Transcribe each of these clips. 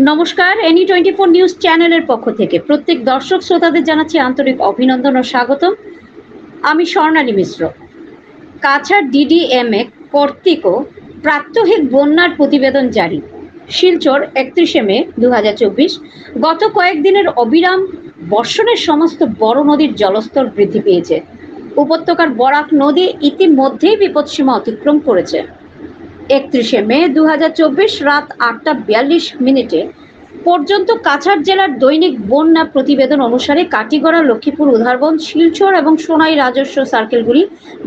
নমস্কার any twenty four news চ্যানেলের পক্ষ থেকে প্রত্যেক দর্শক শ্রোতাদের জানাচ্ছি আন্তরিক অভিনন্দন ও স্বাগতম। আমি স্বর্ণালী মিশ্র। কাছাড় ডিডিএমএ কর্তৃক প্রাত্যহিক বন্যার প্রতিবেদন জারি। শিলচর একত্রিশে মে দু হাজার চব্বিশ, গত কয়েকদিনের অবিরাম বর্ষণের সমস্ত বড় নদীর জলস্তর বৃদ্ধি পেয়েছে। উপত্যকার বরাক নদী ইতিমধ্যেই বিপদসীমা অতিক্রম করেছে। একত্রিশে মে দু হাজার চব্বিশ রাত আটটা বিয়াল্লিশ মিনিটে পর্যন্ত কাছাড় জেলার দৈনিক বন্যা প্রতিবেদন অনুসারে কাটিগড়া, লক্ষ্মীপুর উধারবন শিলচর এবং সোনাই রাজস্ব সার্কেলগুলি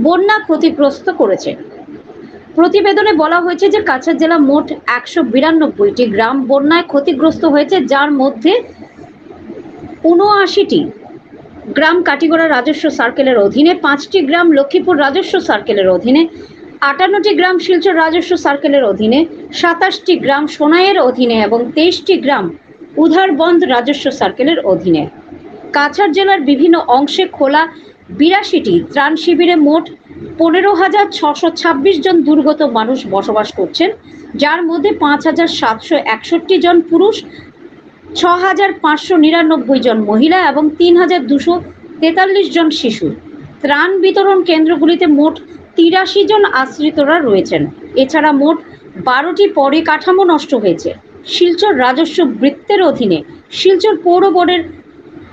বন্যা ক্ষতিগ্রস্ত করেছে। প্রতিবেদনে বলা হয়েছে যে কাছাড় জেলা মোট একশো বিরানব্বইটি গ্রাম বন্যায় ক্ষতিগ্রস্ত হয়েছে, যার মধ্যে উনআশিটি গ্রাম কাটিগড়া রাজস্ব সার্কেলের অধীনে, পাঁচটি গ্রাম লক্ষ্মীপুর রাজস্ব সার্কেলের অধীনে আটান্নটি গ্রাম শিলচর রাজস্ব সার্কেলের অধীনে, সাতাশটি গ্রাম সোনাইয়ের অধীনে এবং তেইশটি গ্রাম উধারবন্দ রাজস্ব সার্কেলের অধীনে। কাছাড় জেলার বিভিন্ন অংশে খোলা বিরাশিটি ত্রাণ শিবিরে মোট পনেরো হাজার ছশো ছাব্বিশ জন দুর্গত মানুষ বসবাস করছেন, যার মধ্যে পাঁচ হাজার সাতশো একষট্টি জন পুরুষ, ছ হাজার পাঁচশো নিরানব্বই জন মহিলা এবং তিন হাজার দুশো তেতাল্লিশ জন শিশু। ত্রাণ বিতরণ কেন্দ্রগুলিতে মোট তিরাশি জন আশ্রিতরা রয়েছেন। এছাড়া মোট বারোটি পরিকাঠামো নষ্ট হয়েছে। শিলচর রাজস্ব বৃত্তের অধীনে শিলচর পৌর বোর্ডের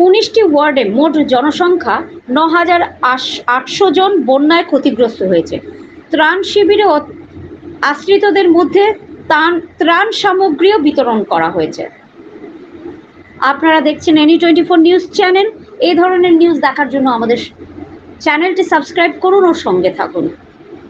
উনিশটি ওয়ার্ডে মোট জনসংখ্যা ন হাজার আটশো জন বন্যায় ক্ষতিগ্রস্ত হয়েছে। ত্রাণ শিবিরে আশ্রিতদের মধ্যে ত্রাণ সামগ্রীও বিতরণ করা হয়েছে। আপনারা দেখছেন any twenty four news channel এই ধরনের নিউজ দেখার জন্য আমাদের চ্যানেলটি সাবস্ক্রাইব করুন ও সঙ্গে থাকুন।